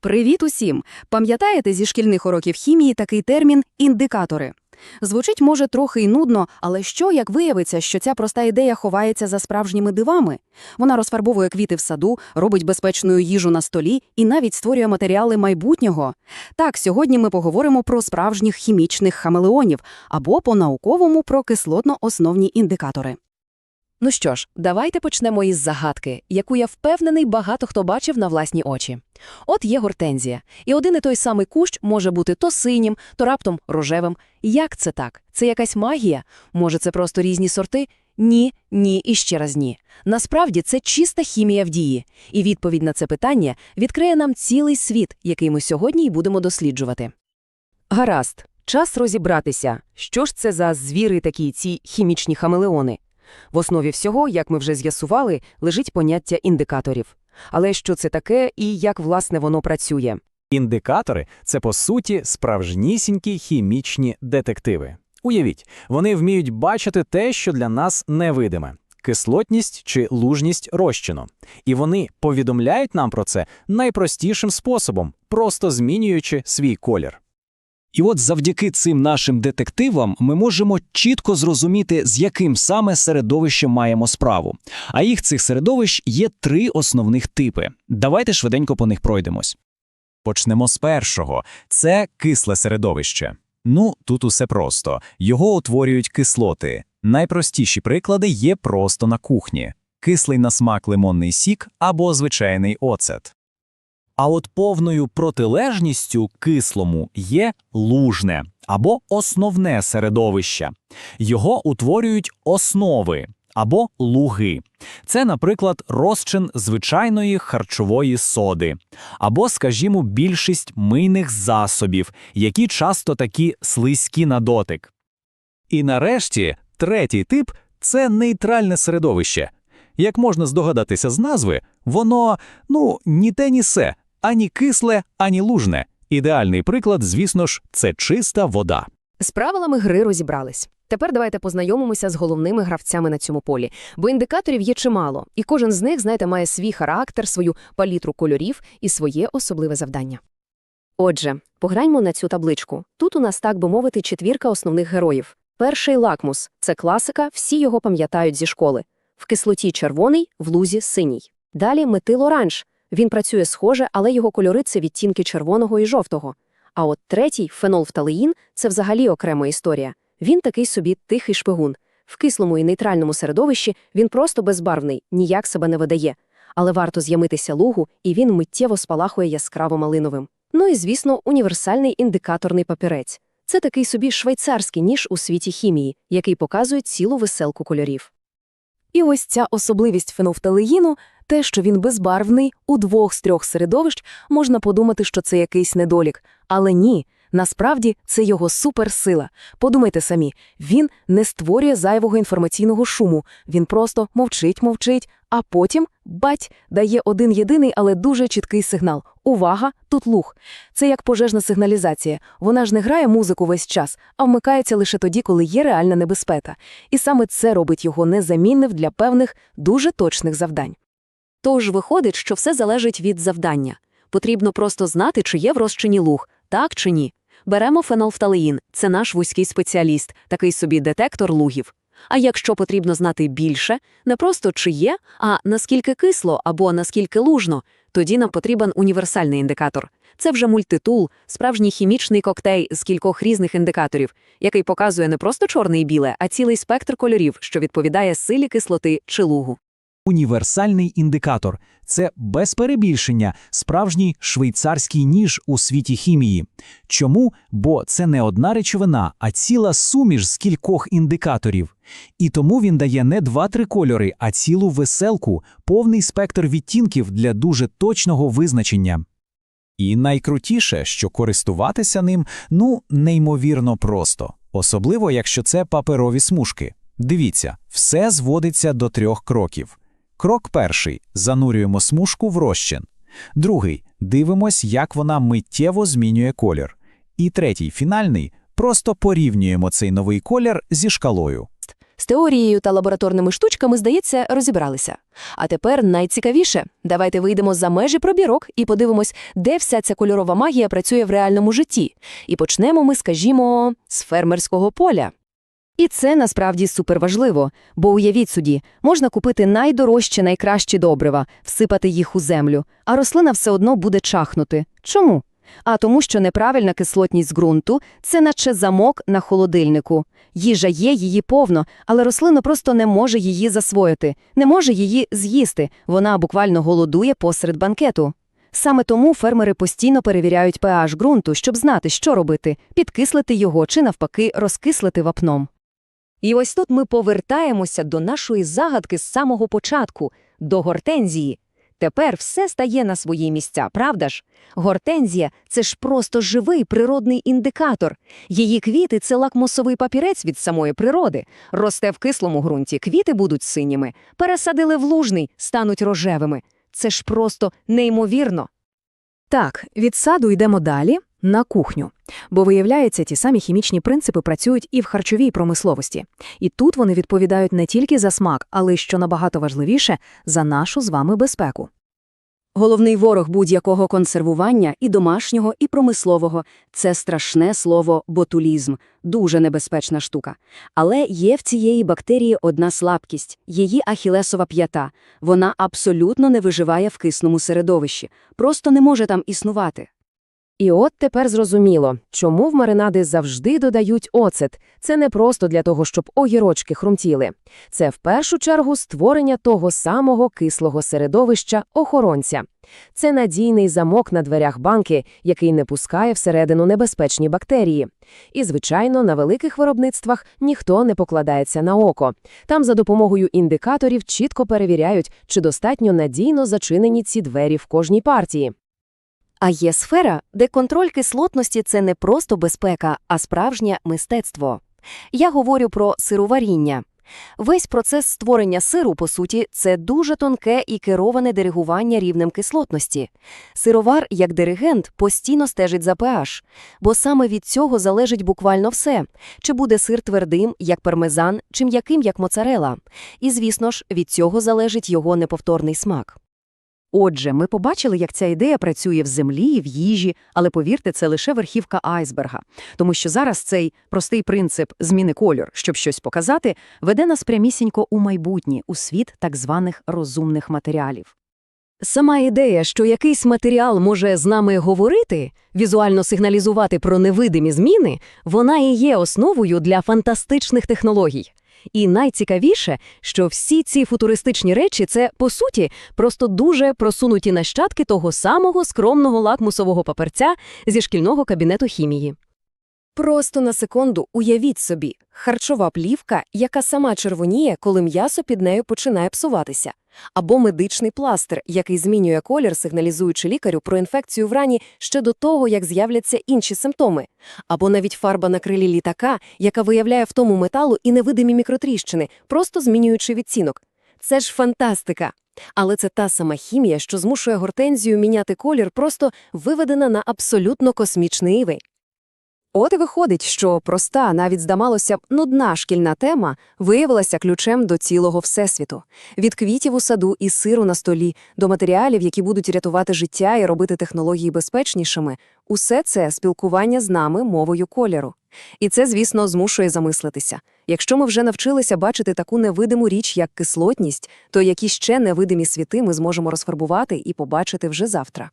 Привіт усім! Пам'ятаєте зі шкільних уроків хімії такий термін індикатори? Звучить може трохи й нудно, але що як виявиться, що ця проста ідея ховається за справжніми дивами? Вона розфарбовує квіти в саду, робить безпечною їжу на столі і навіть створює матеріали майбутнього. Так, сьогодні ми поговоримо про справжніх хімічних хамелеонів або по-науковому про кислотно-основні індикатори. Ну що ж, давайте почнемо із загадки, яку я впевнений багато хто бачив на власні очі. От є гортензія, і один і той самий кущ може бути то синім, то раптом рожевим. Як це так? Це якась магія? Може, це просто різні сорти? Ні, ні і ще раз ні. Насправді це чиста хімія в дії. І відповідь на це питання відкриє нам цілий світ, який ми сьогодні й будемо досліджувати. Гаразд, час розібратися, що ж це за звіри такі ці хімічні хамелеони. В основі всього, як ми вже з'ясували, лежить поняття індикаторів. Але що це таке і як, власне, воно працює? Індикатори це по суті справжнісінькі хімічні детективи. Уявіть, вони вміють бачити те, що для нас невидиме кислотність чи лужність розчину. І вони повідомляють нам про це найпростішим способом, просто змінюючи свій колір. І от завдяки цим нашим детективам ми можемо чітко зрозуміти, з яким саме середовищем маємо справу. А їх цих середовищ є три основних типи. Давайте швиденько по них пройдемось. Почнемо з першого. Це кисле середовище. Ну, тут усе просто. Його утворюють кислоти. Найпростіші приклади є просто на кухні. Кислий на смак лимонний сік або звичайний оцет. А от повною протилежністю кислому є лужне або основне середовище. Його утворюють основи або луги. Це, наприклад, розчин звичайної харчової соди, або, скажімо, більшість мийних засобів, які часто такі слизькі на дотик. І нарешті, третій тип це нейтральне середовище. Як можна здогадатися з назви, воно, ну, ні те, ні се, ані кисле, ані лужне. Ідеальний приклад, звісно ж, це чиста вода. З правилами гри розібрались. Тепер давайте познайомимося з головними гравцями на цьому полі, бо індикаторів є чимало, і кожен з них, знаєте, має свій характер, свою палітру кольорів і своє особливе завдання. Отже, пограньмо на цю табличку. Тут у нас, так би мовити, четвірка основних героїв. Перший лакмус це класика, всі його пам'ятають зі школи. В кислоті червоний, в лузі синій. Далі метил оранж. Він працює схоже, але його кольори це відтінки червоного і жовтого. А от третій фенолфталеїн – це взагалі окрема історія. Він такий собі тихий шпигун. В кислому і нейтральному середовищі він просто безбарвний, ніяк себе не видає. Але варто з'ямитися лугу, і він миттєво спалахує яскраво малиновим. Ну і, звісно, універсальний індикаторний папірець. Це такий собі швейцарський ніж у світі хімії, який показує цілу веселку кольорів. І ось ця особливість фенофталеїну, те, що він безбарвний, у двох з трьох середовищ, можна подумати, що це якийсь недолік. Але ні, насправді це його суперсила. Подумайте самі, він не створює зайвого інформаційного шуму, він просто мовчить-мовчить, а потім, бать, дає один єдиний, але дуже чіткий сигнал. Увага, тут луг. Це як пожежна сигналізація. Вона ж не грає музику весь час, а вмикається лише тоді, коли є реальна небезпека. І саме це робить його незамінним для певних дуже точних завдань. Тож виходить, що все залежить від завдання. Потрібно просто знати, чи є в розчині луг, так чи ні. Беремо фенолфталеїн, це наш вузький спеціаліст, такий собі детектор лугів. А якщо потрібно знати більше, не просто чи є, а наскільки кисло або наскільки лужно, тоді нам потрібен універсальний індикатор. Це вже мультитул, справжній хімічний коктейль з кількох різних індикаторів, який показує не просто чорне і біле, а цілий спектр кольорів, що відповідає силі кислоти чи лугу. Універсальний індикатор це без перебільшення справжній швейцарський ніж у світі хімії. Чому? Бо це не одна речовина, а ціла суміш з кількох індикаторів. І тому він дає не два-три кольори, а цілу веселку, повний спектр відтінків для дуже точного визначення. І найкрутіше, що користуватися ним ну неймовірно просто, особливо якщо це паперові смужки. Дивіться, все зводиться до трьох кроків. Крок перший занурюємо смужку в розчин. Другий дивимось, як вона миттєво змінює колір. І третій, фінальний, просто порівнюємо цей новий колір зі шкалою. З теорією та лабораторними штучками, здається, розібралися. А тепер найцікавіше. Давайте вийдемо за межі пробірок і подивимось, де вся ця кольорова магія працює в реальному житті. І почнемо ми, скажімо, з фермерського поля. І це насправді суперважливо, бо уявіть собі, можна купити найдорожчі, найкращі добрива, всипати їх у землю, а рослина все одно буде чахнути. Чому? А тому, що неправильна кислотність ґрунту – це наче замок на холодильнику. Їжа є, її повно, але рослина просто не може її засвоїти, не може її з'їсти, вона буквально голодує посеред банкету. Саме тому фермери постійно перевіряють pH ґрунту, щоб знати, що робити – підкислити його чи, навпаки, розкислити вапном. І ось тут ми повертаємося до нашої загадки з самого початку – до гортензії. Тепер все стає на свої місця, правда ж? Гортензія – це ж просто живий природний індикатор. Її квіти – це лакмусовий папірець від самої природи. Росте в кислому ґрунті, квіти будуть синіми. Пересадили в лужний, стануть рожевими. Це ж просто неймовірно. Так, від саду йдемо далі на кухню. Бо, виявляється, ті самі хімічні принципи працюють і в харчовій промисловості. І тут вони відповідають не тільки за смак, але й, що набагато важливіше, за нашу з вами безпеку. Головний ворог будь-якого консервування і домашнього, і промислового – це страшне слово ботулізм, дуже небезпечна штука. Але є в цієї бактерії одна слабкість – її ахілесова п'ята. Вона абсолютно не виживає в кисному середовищі, просто не може там існувати. І от тепер зрозуміло, чому в маринади завжди додають оцет. Це не просто для того, щоб огірочки хрумтіли. Це в першу чергу створення того самого кислого середовища охоронця. Це надійний замок на дверях банки, який не пускає всередину небезпечні бактерії. І, звичайно, на великих виробництвах ніхто не покладається на око. Там за допомогою індикаторів чітко перевіряють, чи достатньо надійно зачинені ці двері в кожній партії. А є сфера, де контроль кислотності – це не просто безпека, а справжнє мистецтво. Я говорю про сироваріння. Весь процес створення сиру, по суті, це дуже тонке і кероване диригування рівнем кислотності. Сировар, як диригент, постійно стежить за pH, бо саме від цього залежить буквально все. Чи буде сир твердим, як пармезан, чи м'яким, як моцарела. І, звісно ж, від цього залежить його неповторний смак. Отже, ми побачили, як ця ідея працює в землі, в їжі, але повірте, це лише верхівка айсберга. Тому що зараз цей простий принцип зміни кольор, щоб щось показати, веде нас прямісінько у майбутнє, у світ так званих розумних матеріалів. Сама ідея, що якийсь матеріал може з нами говорити, візуально сигналізувати про невидимі зміни, вона і є основою для фантастичних технологій. І найцікавіше, що всі ці футуристичні речі це, по суті, просто дуже просунуті нащадки того самого скромного лакмусового паперця зі шкільного кабінету хімії. Просто на секунду уявіть собі, харчова плівка, яка сама червоніє, коли м'ясо під нею починає псуватися. Або медичний пластир, який змінює колір, сигналізуючи лікарю про інфекцію в рані ще до того, як з'являться інші симптоми. Або навіть фарба на крилі літака, яка виявляє втому металу і невидимі мікротріщини, просто змінюючи відцінок. Це ж фантастика! Але це та сама хімія, що змушує гортензію міняти колір, просто виведена на абсолютно космічний рівень. От і виходить, що проста, навіть здавалося б, нудна шкільна тема виявилася ключем до цілого всесвіту. Від квітів у саду і сиру на столі до матеріалів, які будуть рятувати життя і робити технології безпечнішими, усе це спілкування з нами мовою кольору. І це, звісно, змушує замислитися. Якщо ми вже навчилися бачити таку невидиму річ, як кислотність, то які ще невидимі світи ми зможемо розфарбувати і побачити вже завтра.